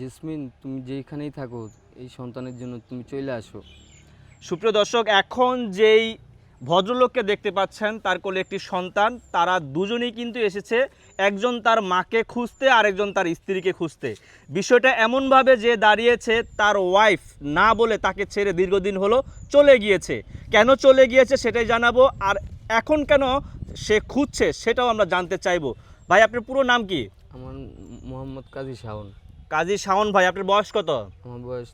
Jasmine তুমি যেইখানেই থাকো এই সন্তানের জন্য তুমি চলে আসো। সুপ্রিয় দর্শক এখন যেই ভদ্রলোককে দেখতে পাচ্ছেন তার কোলে একটি সন্তান তারা দুজনেই কিন্তু এসেছে একজন তার মাকে খুঁজতে আরেকজন তার স্ত্রীকে খুঁজতে। বিষয়টা এমনভাবে যে দাঁড়িয়েছে তার ওয়াইফ না বলে তাকে ছেড়ে দীর্ঘদিন হলো চলে গিয়েছে। কেন চলে গিয়েছে সেটাই জানাব আর এখন কেন সে খুঁজছে সেটাও আমরা জানতে চাইব। ভাই আপনার পুরো নাম কি? আমার মোহাম্মদ কাজী শাওন। কাজী শাওন ভাই আপনার বয়স কত? আমার বয়স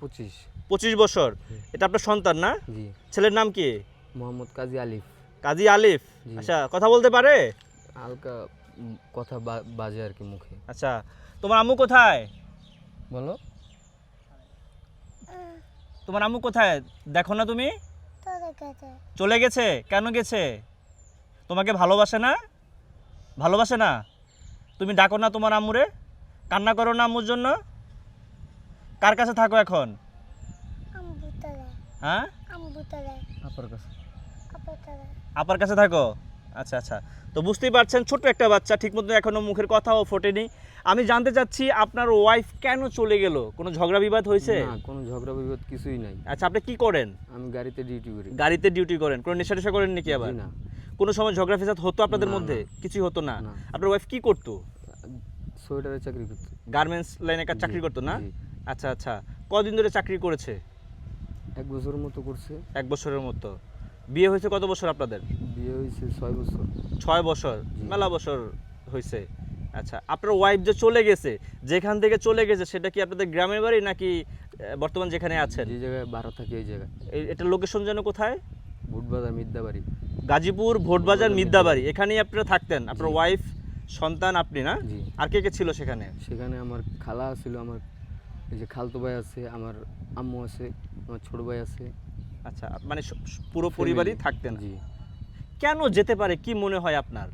পঁচিশ। পঁচিশ বছর। এটা আপনার সন্তান না? জি। ছেলের নাম কি? মোহাম্মদ কাজী আলিফ। কাজী আলিফ। আচ্ছা কথা বলতে পারে? হালকা কথা বা- বাজে আর কি মুখে। আচ্ছা তোমার আম্মু কোথায়? বলো। তোমার আম্মু কোথায়? দেখো না তুমি। চলে গেছে? কেন গেছে? তোমাকে ভালোবাসে না? ভালোবাসে না? তুমি ডাকো না তোমার আম্মুরে। কান্না করো না আম্মুর জন্য। কার কাছে থাকো এখন? হ্যাঁ? আমি আপনার কাছে। আপার কাছে থাকো? আচ্ছা আচ্ছা। তো বুঝতেই পারছেন ছোট্ট একটা বাচ্চা ঠিকমতো এখনও মুখের কথাও ফোটেনি। আমি জানতে চাচ্ছি আপনার ওয়াইফ কেন চলে গেল? কোনো ঝগড়া বিবাদ হয়েছে? না কোনো ঝগড়া বিবাদ কিছুই নাই। আচ্ছা আপনি কি করেন? আমি গাড়িতে ডিউটি করি। গাড়িতে ডিউটি করেন? কোনো নেশা টেশা করেন নাকি আবার? না। কোনো সময় ঝগড়া ফেসাদ হতো আপনাদের মধ্যে? কিছুই হতো না? না। আপনার ওয়াইফ কি করতো? সোয়েটারে চাকরি করতে। গার্মেন্টস লাইনে কাজ চাকরি করতো না? আচ্ছা আচ্ছা। কদিন ধরে চাকরি করেছে? এক বছর মতো করছে। এক বছরের মতো। বিয়ে হয়েছে কত বছর আপনাদের? বিয়ে হয়েছে ছয় বছর। ছয় বছর। মেলা বছর হয়েছে। আচ্ছা আপনার ওয়াইফ যে চলে গেছে যেখান থেকে চলে গেছে সেটা কি আপনাদের গ্রামের বাড়ি নাকি বর্তমান যেখানে আছেন? যে জায়গায় বারো থাকে এই জায়গায়। এই- এটা লোকেশন যেন কোথায়? ভুটবাজার মিদ্যাবাড়ি। গাজীপুর ভোটবাজার মিদ্যাবাড়ি। এখানেই আপনারা থাকতেন। আপনার ওয়াইফ সন্তান আপনি না? জি। আর কে কে ছিল সেখানে? সেখানে আমার খালা ছিল আমার এই যে খালতো ভাই আছে আমার আম্মু আছে আমার ছোট ভাই আছে। আচ্ছা মানে স- স- পুরো পরিবারই থাকতেন। জি। কেন যেতে পারে? কি মনে হয় আপনার?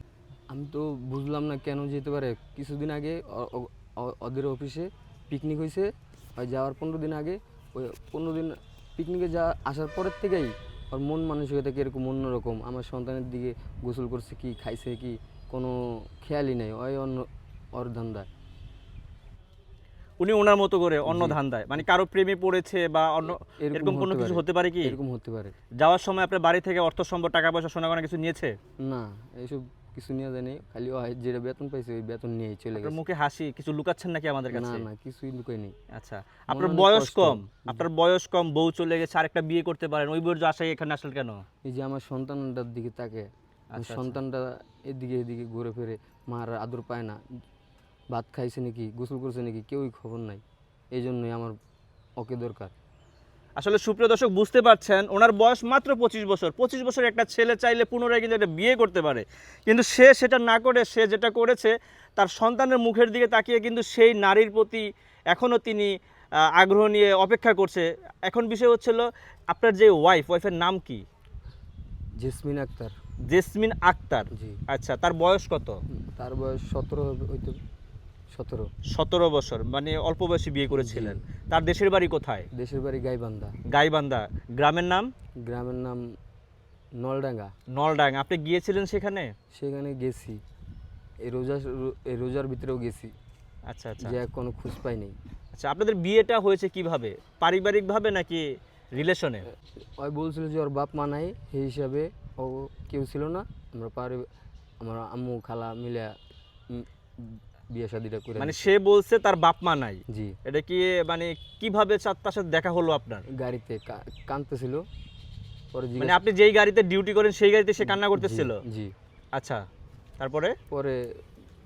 আমি তো বুঝলাম না কেন যেতে পারে। কিছুদিন আগে অ- অ- অ- ওদের অফিসে পিকনিক হয়েছে ওই যাওয়ার পনেরো দিন আগে। ওই পনেরো দিন পিকনিকে যা আসার পরের থেকেই ওর মন মানসিকতা কীরকম অন্যরকম। আমার সন্তানের দিকে গোসল করছে কি খাইছে কি কোনো খেয়ালই নেই ওই অন্য ওর ধান্দায়। উনি ওনার মতো করে অন্য জি। ধান্দায়। মানে কারও প্রেমে পড়েছে বা অন্য এরকম কোনো কিছু হতে পারে কি? এরকম হতে পারে। যাওয়ার সময় আপনার বাড়ি থেকে অর্থ সম্পদ টাকা পয়সা সোনা গয়না কিছু নিয়েছে? না এইসব কিছু নিয়ে যায়নি। খালি ও যেটা বেতন পাইছে ওই বেতন নিয়েই চলে গেছে। মুখে হাসি কিছু লুকাচ্ছেন নাকি আমাদের কাছে? না না কিছুই লুকাই নেই। আচ্ছা আপনার বয়স কম আপনার বয়স কম বউ চলে গেছে আরেকটা বিয়ে করতে পারেন ওই বউর আশায় এখানে আসলেন কেন? এই যে আমার সন্তানটার দিকে তাকে। সন্তানটা এদিকে এদিকে ঘুরে ফিরে মার আদর পায় না ভাত খাইছে নাকি গোসল করছে নাকি কেউই খবর নাই। এই জন্যই আমার ওকে দরকার। আসলে সুপ্রিয় দর্শক বুঝতে পারছেন ওনার বয়স মাত্র পঁচিশ বছর। পঁচিশ বছর একটা ছেলে চাইলে পুনরায় কিন্তু একটা বিয়ে করতে পারে। কিন্তু সে সেটা না করে সে যেটা করেছে তার সন্তানের মুখের দিকে তাকিয়ে কিন্তু সেই নারীর প্রতি এখনও তিনি আগ্রহ নিয়ে অপেক্ষা করছে। এখন বিষয় হচ্ছিল আপনার যে ওয়াইফ ওয়াইফের নাম কি? জেসমিন আক্তার। জেসমিন আক্তার। জি। আচ্ছা তার বয়স কত? তার বয়স সতেরো হয়তো সতেরো। সতেরো বছর মানে অল্প বয়সে বিয়ে করেছিলেন। তার দেশের বাড়ি কোথায়? দেশের বাড়ি গাইবান্ধা। গাইবান্ধা গ্রামের নাম? গ্রামের নাম নলডাঙ্গা। নলডাঙ্গা আপনি গিয়েছিলেন সেখানে? সেখানে গেছি। এই রোজা এই রোজার ভিতরেও গেছি। আচ্ছা আচ্ছা। যে কোনো খোঁজ পাই নাই আচ্ছা আপনাদের বিয়েটা হয়েছে কীভাবে? পারিবারিকভাবে নাকি রিলেশনে? ওই বলছিল যে ওর বাপ মা নাই সেই হিসাবে ও কেউ ছিল না। আমরা পারি আমার আম্মু খালা মিলে বিয়ে শাদিটা করে মানে সে বলছে তার বাপ মা নাই। জি। এটা কি মানে কীভাবে চার- তার সাথে দেখা হলো আপনার? গাড়িতে কাঁদতেছিল। পরে মানে আপনি যেই গাড়িতে ডিউটি করেন সেই গাড়িতে সে কান্না করতেছিল? জি, আচ্ছা তারপরে? পরে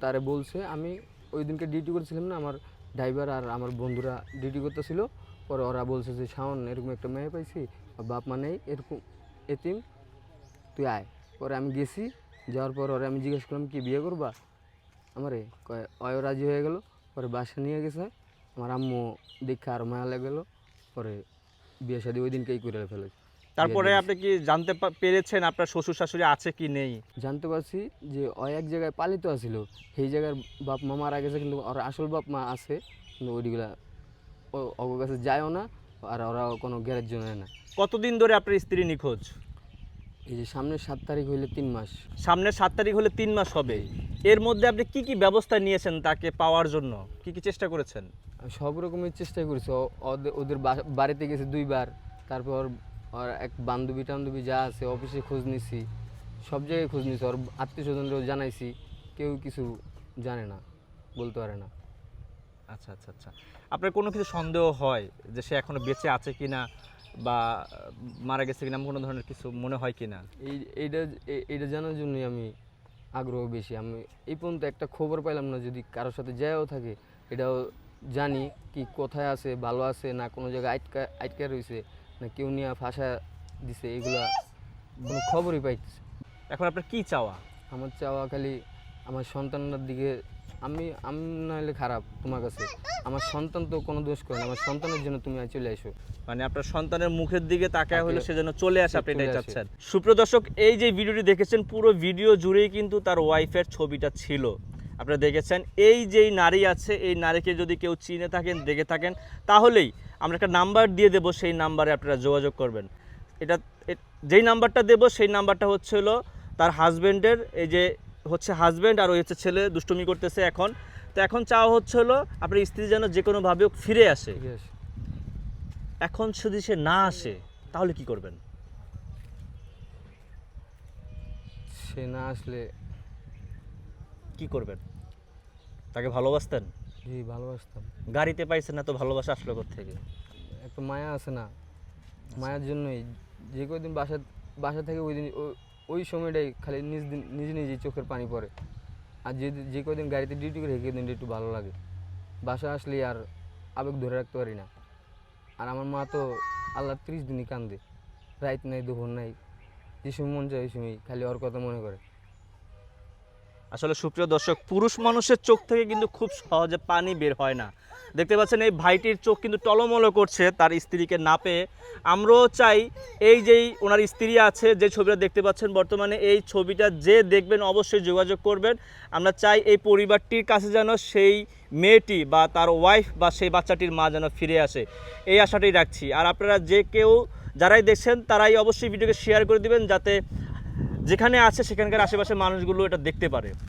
তারে বলছে আমি ওই দিনকে ডিউটি করছিলাম না আমার ড্রাইভার আর আমার বন্ধুরা ডিউটি করতেছিল। পরে ওরা বলছে যে শাওন এরকম একটা মেয়ে পাইছি বাপ মা নেই এরকম এতিম। তুই আয়। পরে আমি গেছি যাওয়ার পর ওরা আমি জিজ্ঞেস করলাম কি বিয়ে করবা? আমারে কয় অয় রাজি হয়ে গেল। পরে বাসা নিয়ে গেছে। আমার আম্মু দেখে আর মায়া লেগে গেলো পরে বিয়ে শাদি ওই দিনকেই করে ফেলেছে। তারপরে আপনি কি জানতে পেরেছেন আপনার শ্বশুর শাশুড়ি আছে কি নেই? জানতে পারছি যে ওই এক জায়গায় পালিত আছিল। সেই জায়গার বাপ মা মারা গেছে কিন্তু ওর আসল বাপ মা আছে কিন্তু ওইগুলা ও- ওর কাছে যায়ও না আর ওরা কোনো গ্যারেজ নেয় না। কতদিন ধরে আপনার স্ত্রী নিখোঁজ? এই যে সামনে সাত তারিখ হইলে তিন মাস। সামনে সাত তারিখ হলে তিন মাস হবে। এর মধ্যে আপনি কি কি ব্যবস্থা নিয়েছেন তাকে পাওয়ার জন্য? কি কি চেষ্টা করেছেন? সব রকমের চেষ্টা করেছি। ওদের- বাড়িতে গেছি দুইবার। তারপর ওর এক বান্ধবী টান্ধবী যা আছে অফিসে খোঁজ নিছি। সব জায়গায় খোঁজ নিছি। ওর আত্মীয় স্বজনরাও জানাইছি। কেউ কিছু জানে না বলতে পারে না। আচ্ছা আচ্ছা আচ্ছা। আপনার কোনো কিছু সন্দেহ হয় যে সে এখনও বেঁচে আছে কিনা? বা মারা গেছে কিনা কোনো ধরনের কিছু মনে হয় কিনা? এই এইটা এইটা জানার জন্যই আমি আগ্রহ বেশি। আমি এই পর্যন্ত একটা খবর পাইলাম না যদি কারোর সাথে যায়ও থাকে এটাও জানি কি কোথায় আছে ভালো আছে না কোনো জায়গায় আটকা আটকা রয়েছে না কেউ নিয়ে ফাঁসা দিছে এগুলা কোনো খবরই পাইতেছে এখন আপনার কি চাওয়া? আমার চাওয়া খালি আমার সন্তানটার দিকে আমি আমি নাহলে খারাপ তোমার কাছে। আমার সন্তান তো কোনো দোষ করে না আমার সন্তানের জন্য তুমি চলে এসো। মানে আপনার সন্তানের মুখের দিকে তাকায় হলে সে যেন চলে আসে আপনি এটাই চাচ্ছেন। সুপ্রিয় দর্শক এই যে ভিডিওটি দেখেছেন পুরো ভিডিও জুড়েই কিন্তু তার ওয়াইফের ছবিটা ছিল। আপনারা দেখেছেন এই যেই নারী আছে এই নারীকে যদি কেউ চিনে থাকেন দেখে থাকেন তাহলেই আমরা একটা নাম্বার দিয়ে দেবো সেই নাম্বারে আপনারা যোগাযোগ করবেন। এটা যেই নাম্বারটা দেবো সেই নাম্বারটা হচ্ছে হলো তার হাজব্যান্ডের এই যে হচ্ছে হাজব্যান্ড আর ওই হচ্ছে ছেলে দুষ্টুমি করতেছে এখন। তো এখন চাওয়া হচ্ছে হলো আপনার স্ত্রী যেন যে কোনোভাবে ফিরে আসে। এখন যদি সে না আসে তাহলে কি করবেন? সে না আসলে কি করবেন? তাকে ভালোবাসতেন? জি ভালোবাসতাম। গাড়িতে পাইছেন না তো ভালোবাসা আসলো থেকে একটা মায়া আছে না। মায়ার জন্যই যে কদিন বাসা বাসা থেকে ওই দিন ওই সময়টাই খালি নিজ নিজে নিজেই চোখের পানি পড়ে। আর যে যে কদিন গাড়িতে ডিউটি করে সেই একটু ভালো লাগে। বাসা আসলে আর আবেগ ধরে রাখতে পারি না। আর আমার মা তো আল্লাহ ত্রিশ দিনই কান্দে। রাইত নাই, দুপুর নাই। যে সময় মন চায় ওই সময় খালি ওর কথা মনে করে। আসলে সুপ্রিয় দর্শক, পুরুষ মানুষের চোখ থেকে কিন্তু খুব সহজে পানি বের হয় না। দেখতে পাচ্ছেন এই ভাইটির চোখ কিন্তু টলমলো করছে, তার স্ত্রীকে না পেয়ে। আমরাও চাই এই যেই ওনার স্ত্রী আছে, যে ছবিটা দেখতে পাচ্ছেন বর্তমানে, এই ছবিটা যে দেখবেন অবশ্যই যোগাযোগ করবেন। আমরা চাই এই পরিবারটির কাছে যেন সেই মেয়েটি বা তার ওয়াইফ বা সেই বাচ্চাটির মা যেন ফিরে আসে। এই আশাটাই রাখছি। আর আপনারা যে কেউ যারাই দেখছেন, তারাই অবশ্যই ভিডিওকে শেয়ার করে দিবেন, যাতে যেখানে আছে সেখানকার আশেপাশে মানুষগুলো এটা দেখতে পারে।